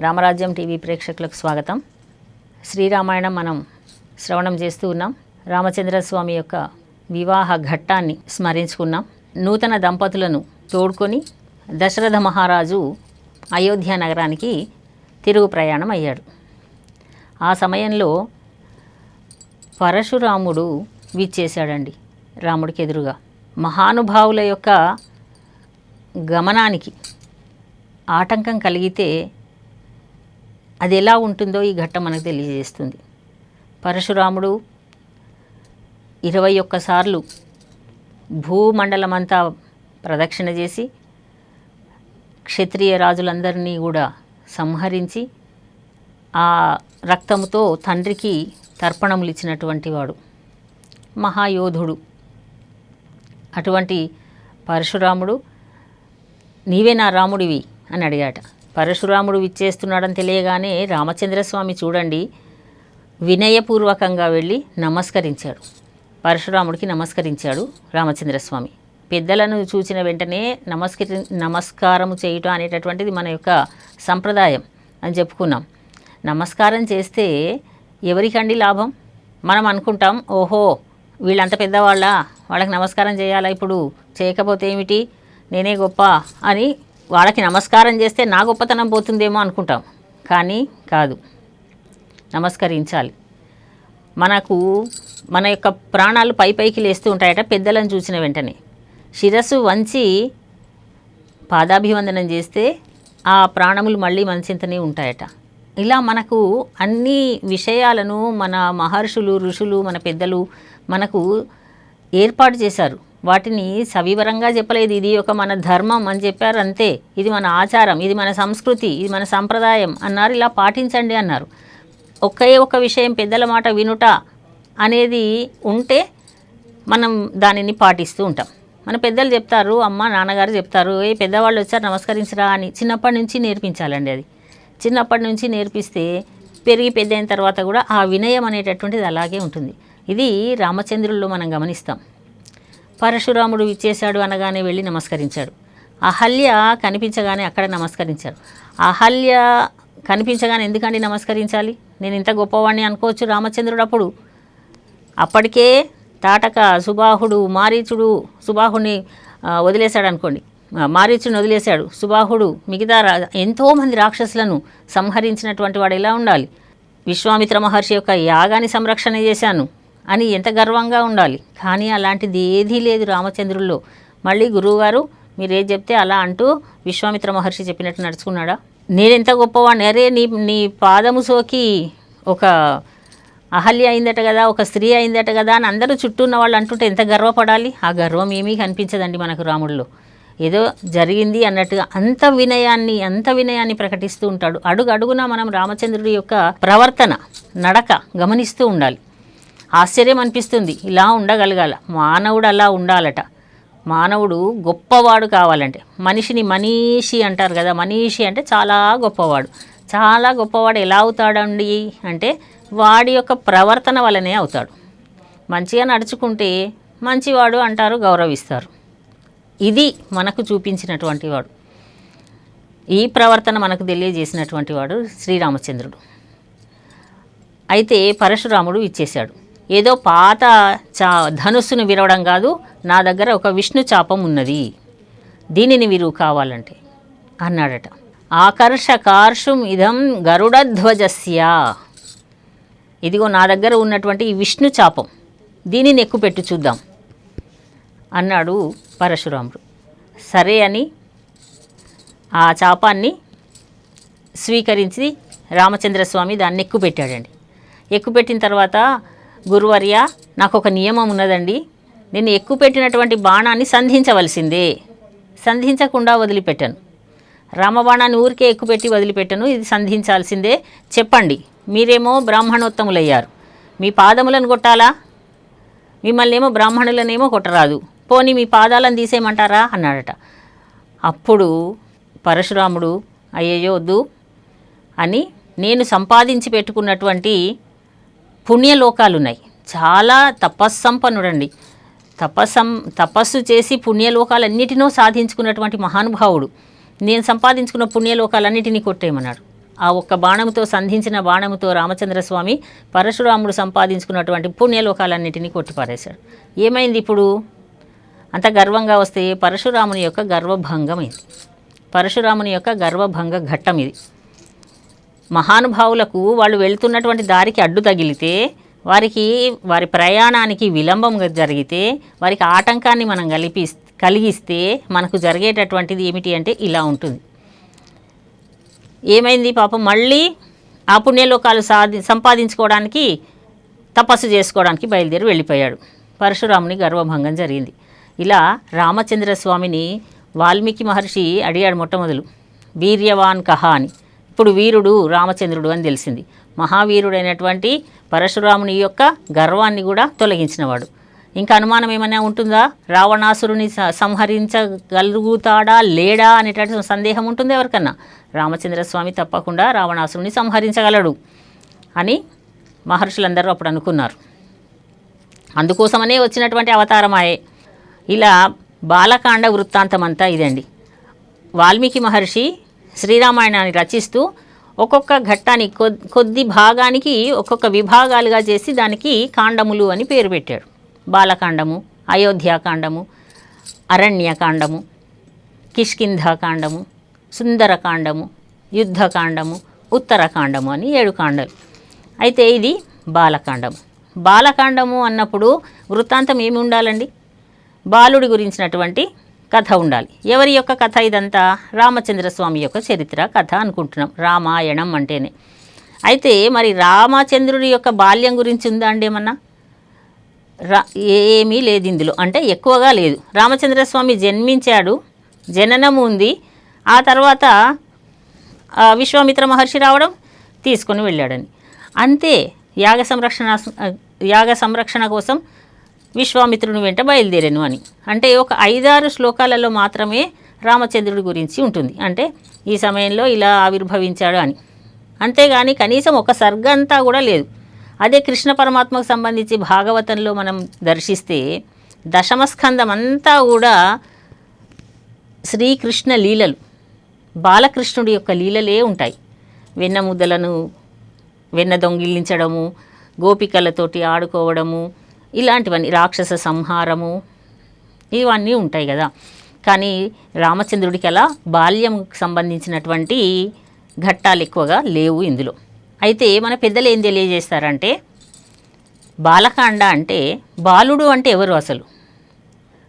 రామరాజ్యం TV ప్రేక్షకులకు స్వాగతం. శ్రీరామాయణం మనం శ్రవణం చేస్తూ ఉన్నాం. రామచంద్ర స్వామి యొక్క వివాహ ఘట్టాన్ని స్మరించుకున్నాం. నూతన దంపతులను తోడుకొని దశరథ మహారాజు అయోధ్య నగరానికి తిరుగు ప్రయాణం అయ్యాడు. ఆ సమయంలో పరశురాముడు విచ్చేశాడండి రాముడికి ఎదురుగా. మహానుభావుల యొక్క గమనానికి ఆటంకం కలిగితే అది ఎలా ఉంటుందో ఈ ఘట్టం మనకు తెలియజేస్తుంది. పరశురాముడు ఇరవై ఒక్కసార్లు భూమండలమంతా ప్రదక్షిణ చేసి క్షత్రియ రాజులందరినీ కూడా సంహరించి ఆ రక్తముతో తండ్రికి తర్పణములు ఇచ్చినటువంటి వాడు మహాయోధుడు. అటువంటి పరశురాముడు నీవే నా రాముడివి అని అడిగాట. పరశురాముడు విచ్చేస్తున్నాడని తెలియగానే రామచంద్రస్వామి చూడండి వినయపూర్వకంగా వెళ్ళి నమస్కరించాడు. పరశురాముడికి నమస్కరించాడు రామచంద్రస్వామి. పెద్దలను చూసిన వెంటనే నమస్కరి నమస్కారము చేయటం అనేటటువంటిది మన యొక్క సంప్రదాయం అని చెప్పుకున్నాం. నమస్కారం చేస్తే ఎవరికండి లాభం? మనం అనుకుంటాం ఓహో వీళ్ళంత పెద్దవాళ్ళ? వాళ్ళకి నమస్కారం చేయాలా ఇప్పుడు? చేయకపోతే ఏమిటి? నేనే గొప్ప అని వాళ్ళకి నమస్కారం చేస్తే నా గొప్పతనం పోతుందేమో అనుకుంటాం. కానీ కాదు. నమస్కరించాలి. మనకు మన యొక్క ప్రాణాలు పై పైకి లేస్తూ ఉంటాయట పెద్దలను చూసిన వెంటనే. శిరస్సు వంచి పాదాభివందనం చేస్తే ఆ ప్రాణములు మళ్ళీ మన చింతనే ఉంటాయట. ఇలా మనకు అన్ని విషయాలను మన మహర్షులు ఋషులు మన పెద్దలు మనకు ఏర్పాటు చేశారు. వాటిని సవివరంగా చెప్పలేదు. ఇది ఒక మన ధర్మం అని చెప్పారు అంతే. ఇది మన ఆచారం ఇది మన సంస్కృతి ఇది మన సంప్రదాయం అన్నారు. ఇలా పాటించండి అన్నారు. ఒకే ఒక విషయం పెద్దల మాట వినుట అనేది ఉంటే మనం దానిని పాటిస్తూ ఉంటాం. మన పెద్దలు చెప్తారు అమ్మ నాన్నగారు చెప్తారు ఏ పెద్దవాళ్ళు వచ్చారు నమస్కరించరా అని చిన్నప్పటి నుంచి నేర్పించాలండి అది. చిన్నప్పటి నుంచి నేర్పిస్తే పెరిగి పెద్దయిన తర్వాత కూడా ఆ వినయం అనేటటువంటిది అలాగే ఉంటుంది. ఇది రామచంద్రుల్లో మనం గమనిస్తాం. పరశురాముడు ఇచ్చేశాడు అనగానే వెళ్ళి నమస్కరించాడు. అహల్య కనిపించగానే అక్కడ నమస్కరించాడు అహల్య కనిపించగానే ఎందుకండి నమస్కరించాలి? నేను ఇంత గొప్పవాడిని అనుకోవచ్చు రామచంద్రుడు అప్పుడు? అప్పటికే తాటక సుబాహుడు మారీచుడు సుబాహుని వదిలేశాడు అనుకోండి. మారీచుని వదిలేశాడు. సుబాహుడు మిగతా రా ఎంతోమంది రాక్షసులను సంహరించినటువంటి వాడు ఎలా ఉండాలి? విశ్వామిత్ర మహర్షి యొక్క యాగాన్ని సంరక్షణ చేశాను. అని ఎంత గర్వంగా ఉండాలి. కానీ అలాంటిది ఏదీ లేదు రామచంద్రుల్లో. మళ్ళీ గురువుగారు మీరు చెప్తే అలా అంటూ విశ్వామిత్ర మహర్షి చెప్పినట్టు నడుచుకున్నాడా? నేనెంత గొప్పవాడిని అరే నీ నీ పాదము సోకి ఒక అహల్య అయిందట కదా ఒక స్త్రీ అయిందట కదా అని అందరూ చుట్టూ ఉన్న వాళ్ళు అంటుంటే ఎంత గర్వపడాలి? ఆ గర్వం ఏమీ కనిపించదండి మనకు రాముడిలో. ఏదో జరిగింది అన్నట్టుగా అంత వినయాన్ని అంత వినయాన్ని ప్రకటిస్తూ ఉంటాడు. అడుగు అడుగున మనం రామచంద్రుడి యొక్క ప్రవర్తన నడక గమనిస్తూ ఉండాలి. ఆశ్చర్యం అనిపిస్తుంది. ఇలా ఉండగలగాల. మానవుడు అలా ఉండాలట. మానవుడు గొప్పవాడు కావాలంటే. మనిషిని మనీషి అంటారు కదా. మనీషి అంటే చాలా గొప్పవాడు. చాలా గొప్పవాడు ఎలా అవుతాడండి అంటే వాడి యొక్క ప్రవర్తన వల్లనే అవుతాడు. మంచిగా నడుచుకుంటే మంచివాడు అంటారు గౌరవిస్తారు. ఇది మనకు చూపించినటువంటి వాడు. ఈ ప్రవర్తన మనకు తెలియజేసినటువంటి వాడు శ్రీరామచంద్రుడు. అయితే పరశురాముడు ఇచ్చేశాడు. ఏదో పాత చా ధనుస్సును విరవడం కాదు నా దగ్గర ఒక విష్ణు చాపం ఉన్నది. దీనిని విరువు కావాలంటే అన్నాడట. ఆకర్షకార్షుం ఇదం గరుడధ్వజస్య. ఇదిగో నా దగ్గర ఉన్నటువంటి ఈ విష్ణు చాపం. దీనిని ఎక్కుపెట్టు చూద్దాం అన్నాడు పరశురాముడు. సరే అని ఆ చాపాన్ని స్వీకరించి రామచంద్రస్వామి దాన్ని ఎక్కుపెట్టాడండి ఎక్కుపెట్టిన తర్వాత గురువర్య నాకు ఒక నియమం ఉన్నదండి. నేను ఎక్కుపెట్టినటువంటి బాణాన్ని సంధించవలసిందే. సంధించకుండా వదిలిపెట్టాను. రామబాణాన్ని ఊరికే ఎక్కుపెట్టి వదిలిపెట్టను ఇది సంధించాల్సిందే. చెప్పండి మీరేమో బ్రాహ్మణోత్తములయ్యారు. మీ పాదములను కొట్టాలా? మిమ్మల్ని ఏమో బ్రాహ్మణులనేమో కొట్టరాదు. పోనీ మీ పాదాలను తీసేయమంటారా? అన్నాడట. అప్పుడు పరశురాముడు అయ్యయ్యో వద్దు అని నేను సంపాదించి పెట్టుకున్నటువంటి పుణ్యలోకాలున్నాయి. చాలా తపస్సంపన్నుడండి. తపస్సం తపస్సు చేసి పుణ్యలోకాలన్నిటినో సాధించుకున్నటువంటి మహానుభావుడు. నేను సంపాదించుకున్న పుణ్యలోకాలన్నిటినీ కొట్టేయమన్నాడు. ఆ ఒక్క బాణముతో సంధించిన బాణముతో రామచంద్రస్వామి పరశురాముడు సంపాదించుకున్నటువంటి పుణ్యలోకాలన్నిటినీ కొట్టిపారేశాడు. ఏమైంది ఇప్పుడు? అంత గర్వంగా వస్తే పరశురాముని యొక్క గర్వభంగం ఇది. పరశురాముని యొక్క గర్వభంగ ఘట్టం ఇది. మహానుభావులకు వాళ్ళు వెళ్తున్నటువంటి దారికి అడ్డు తగిలితే వారికి వారి ప్రయాణానికి విలంబం జరిగితే వారికి ఆటంకాన్ని మనం కలిపి కలిగిస్తే మనకు జరిగేటటువంటిది ఏమిటి అంటే ఇలా ఉంటుంది. ఏమైంది పాపం? మళ్ళీ ఆ పుణ్యలోకాలు సాధి సంపాదించుకోవడానికి తపస్సు చేసుకోవడానికి బయలుదేరి వెళ్ళిపోయాడు. పరశురాముని గర్వభంగం జరిగింది. ఇలా రామచంద్ర స్వామిని వాల్మీకి మహర్షి అడిగాడు మొట్టమొదలు. వీర్యవాన్ కహ అని ఇప్పుడు వీరుడు రామచంద్రుడు అని తెలిసింది. మహావీరుడైనటువంటి పరశురాముని యొక్క గర్వాన్ని కూడా తొలగించినవాడు. ఇంకా అనుమానం ఏమైనా ఉంటుందా? రావణాసురుని సంహరించగలుగుతాడా లేడా అనేటటువంటి సందేహం ఉంటుంది ఎవరికన్నా? రామచంద్ర స్వామి తప్పకుండా రావణాసురుని సంహరించగలడు అని మహర్షులందరూ అప్పుడు అనుకున్నారు. అందుకోసమనే వచ్చినటువంటి అవతారమాయే. ఇలా బాలకాండ వృత్తాంతం అంతా ఇదండి. వాల్మీకి మహర్షి శ్రీరామాయణాన్ని రచిస్తూ ఒక్కొక్క ఘట్టాన్ని కొద్- కొద్ది భాగానికి ఒక్కొక్క విభాగాలుగా చేసి దానికి కాండములు అని పేరు పెట్టాడు. బాలకాండము అయోధ్యాకాండము అరణ్యకాండము కిష్కింధాకాండము సుందరకాండము యుద్ధకాండము ఉత్తరకాండము అని ఏడు కాండలు. అయితే ఇది బాలకాండము బాలకాండము అన్నప్పుడు వృత్తాంతం ఏమి ఉండాలండి? బాలుడి గురించినటువంటి కథ ఉండాలి. ఎవరి యొక్క కథ ఇదంతా? రామచంద్రస్వామి యొక్క చరిత్ర కథ అనుకుంటున్నాం. రామాయణం అంటేనే. అయితే మరి రామచంద్రుడి యొక్క బాల్యం గురించి ఉందా అండి ఏమన్నా? రా ఏమీ లేదు ఇందులో. అంటే ఎక్కువగా లేదు. రామచంద్రస్వామి జన్మించాడు జననం ఉంది. ఆ తర్వాత విశ్వామిత్ర మహర్షి రావడం తీసుకొని వెళ్ళాడని. అంతే. యాగ సంరక్షణ యాగ సంరక్షణ కోసం విశ్వామిత్రుని వెంట బయలుదేరాను అని. అంటే ఒక ఐదారు శ్లోకాలలో మాత్రమే రామచంద్రుడి గురించి ఉంటుంది. అంటే ఈ సమయంలో ఇలా ఆవిర్భవించాడు అని. అంతేగాని కనీసం ఒక సర్గంతా కూడా లేదు. అదే కృష్ణ పరమాత్మకు సంబంధించి భాగవతంలో మనం దర్శిస్తే దశమస్కందం అంతా కూడా శ్రీకృష్ణ లీలలు. బాలకృష్ణుడి యొక్క లీలలే ఉంటాయి. వెన్నముద్దలను వెన్న దొంగిలించడము గోపికలతోటి ఆడుకోవడము ఇలాంటివన్నీ రాక్షస సంహారము ఇవన్నీ ఉంటాయి కదా. కానీ రామచంద్రుడికి అలా బాల్యం సంబంధించినటువంటి ఘట్టాలు ఎక్కువగా లేవు ఇందులో. అయితే మన పెద్దలు ఏం తెలియజేస్తారంటే బాలకాండ అంటే బాలుడు అంటే ఎవరు అసలు?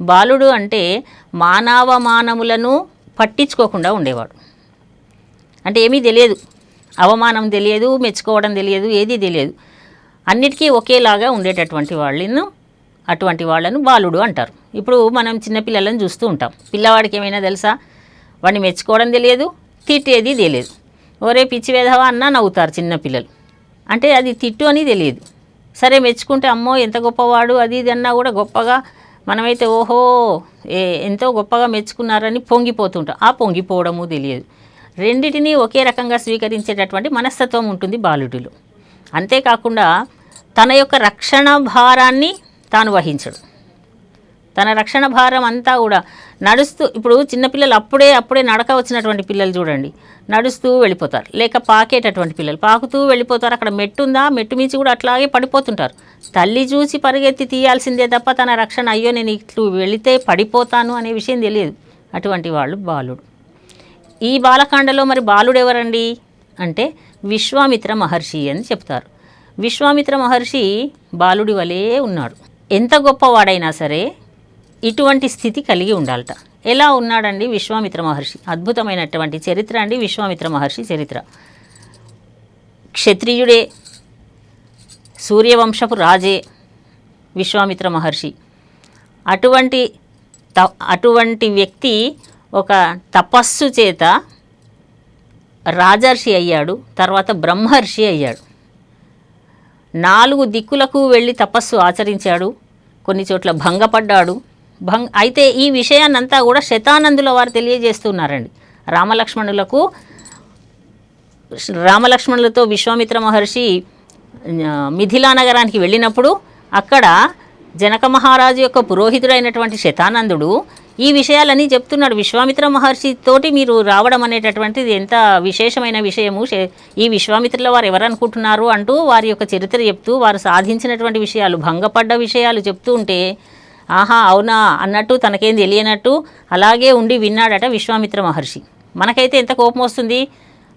బాలుడు అంటే మానవమానములను పట్టించుకోకుండా ఉండేవాడు. అంటే ఏమీ తెలియదు. అవమానం తెలియదు మెచ్చుకోవడం తెలియదు ఏదీ తెలియదు. అన్నిటికీ ఒకేలాగా ఉండేటటువంటి వాళ్ళను అటువంటి వాళ్ళను బాలుడు అంటారు. ఇప్పుడు మనం చిన్నపిల్లలను చూస్తూ ఉంటాం. పిల్లవాడికి ఏమైనా తెలుసా? వాడిని మెచ్చుకోవడం తెలియదు తిట్టేది తెలియదు. ఒరే పిచ్చి వేధవా అన్నా నవ్వుతారు చిన్నపిల్లలు అంటే అది తిట్టు అని తెలియదు. సరే మెచ్చుకుంటే అమ్మో ఎంత గొప్పవాడు అది ఇది అన్నా కూడా గొప్పగా మనమైతే ఓహో ఏ ఎంతో గొప్పగా మెచ్చుకున్నారని పొంగిపోతుంటాం. ఆ పొంగిపోవడము తెలియదు. రెండిటినీ ఒకే రకంగా స్వీకరించేటటువంటి మనస్తత్వం ఉంటుంది బాలుడిలో. అంతేకాకుండా తన యొక్క రక్షణ భారాన్ని తాను వహించడు. తన రక్షణ భారం అంతా కూడా నడుస్తూ ఇప్పుడు చిన్నపిల్లలు అప్పుడే అప్పుడే నడక వచ్చినటువంటి పిల్లలు చూడండి. నడుస్తూ వెళ్ళిపోతారు. లేక పాకేటటువంటి పిల్లలు. పాకుతూ వెళ్ళిపోతారు. అక్కడ మెట్టు ఉందా? మెట్టు మించి కూడా అట్లాగే పడిపోతుంటారు. తల్లి చూసి పరిగెత్తి తీయాల్సిందే తప్ప తన రక్షణ అయ్యో నేను ఇట్లు వెళితే పడిపోతాను అనే విషయం తెలియదు. అటువంటి వాళ్ళు బాలుడు. ఈ బాలకాండలో మరి బాలుడు ఎవరండి? అంటే విశ్వామిత్ర మహర్షి అని చెప్తారు. విశ్వామిత్ర మహర్షి బాలుడి వలే ఉన్నాడు. ఎంత గొప్పవాడైనా సరే ఇటువంటి స్థితి కలిగి ఉండాలట. ఎలా ఉన్నాడండి విశ్వామిత్ర మహర్షి? అద్భుతమైనటువంటి చరిత్ర అండి విశ్వామిత్ర మహర్షి చరిత్ర. క్షత్రియుడే సూర్యవంశపు రాజే విశ్వామిత్ర మహర్షి. అటువంటి త అటువంటి వ్యక్తి ఒక తపస్సు చేత రాజర్షి అయ్యాడు తర్వాత బ్రహ్మర్షి అయ్యాడు. నాలుగు దిక్కులకు వెళ్ళి తపస్సు ఆచరించాడు. కొన్ని చోట్ల భంగపడ్డాడు. భంగ్ అయితే ఈ విషయాన్నంతా కూడా శతానందుల వారు తెలియజేస్తున్నారండి. రామలక్ష్మణులకు రామలక్ష్మణులతో విశ్వామిత్ర మహర్షి మిథిలా నగరానికి వెళ్ళినప్పుడు అక్కడ జనక మహారాజు యొక్క పురోహితుడైనటువంటి శతానందుడు ఈ విషయాలన్నీ చెప్తున్నాడు. విశ్వామిత్ర మహర్షి తోటి మీరు రావడం అనేటటువంటిది ఎంత విశేషమైన విషయము. ఈ విశ్వామిత్రుల వారు ఎవరనుకుంటున్నారు అంటూ వారి యొక్క చరిత్ర చెప్తూ వారు సాధించినటువంటి విషయాలు భంగపడ్డ విషయాలు చెప్తూ ఉంటే ఆహా అవునా అన్నట్టు తనకేం తెలియనట్టు అలాగే ఉండి విన్నాడట విశ్వామిత్ర మహర్షి. మనకైతే ఎంత కోపం వస్తుంది?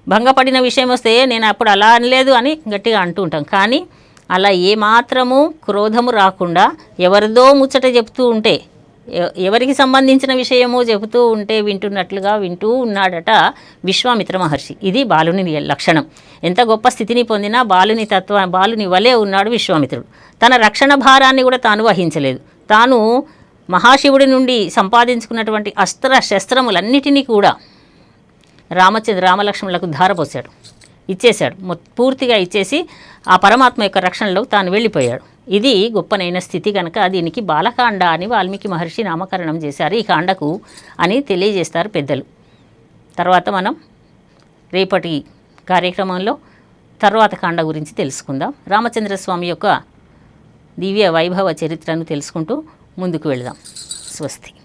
భంగపడిన విషయం వస్తే నేను అప్పుడు అలా అనలేదు అని గట్టిగా అంటూ ఉంటాం. కానీ అలా ఏమాత్రము క్రోధము రాకుండా ఎవరిదో ముచ్చట చెప్తూ ఉంటే ఎవరికి సంబంధించిన విషయమో చెబుతూ ఉంటే వింటున్నట్లుగా వింటూ ఉన్నాడట విశ్వామిత్ర మహర్షి. ఇది బాలుని లక్షణం. ఎంత గొప్ప స్థితిని పొందినా బాలుని తత్వ బాలుని వలే ఉన్నాడు విశ్వామిత్రుడు. తన రక్షణ భారాన్ని కూడా తాను వహించలేదు. తాను మహాశివుడి నుండి సంపాదించుకున్నటువంటి అస్త్ర శస్త్రములన్నిటినీ కూడా రామచంద్ర రామలక్ష్మణులకు ధారపోశాడు. ఇచ్చేశాడు. పూర్తిగా ఇచ్చేసి ఆ పరమాత్మ యొక్క రక్షణలో తాను వెళ్ళిపోయాడు. ఇది గొప్పనైన స్థితి కనుక దీనికి బాలకాండ అని వాల్మీకి మహర్షి నామకరణం చేశారు. ఈ కాండకు అని తెలియజేస్తారు పెద్దలు. తర్వాత మనం రేపటి కార్యక్రమంలో తర్వాత కాండ గురించి తెలుసుకుందాం. రామచంద్ర స్వామి యొక్క దివ్య వైభవ చరిత్రను తెలుసుకుంటూ ముందుకు వెళదాం. స్వస్తి.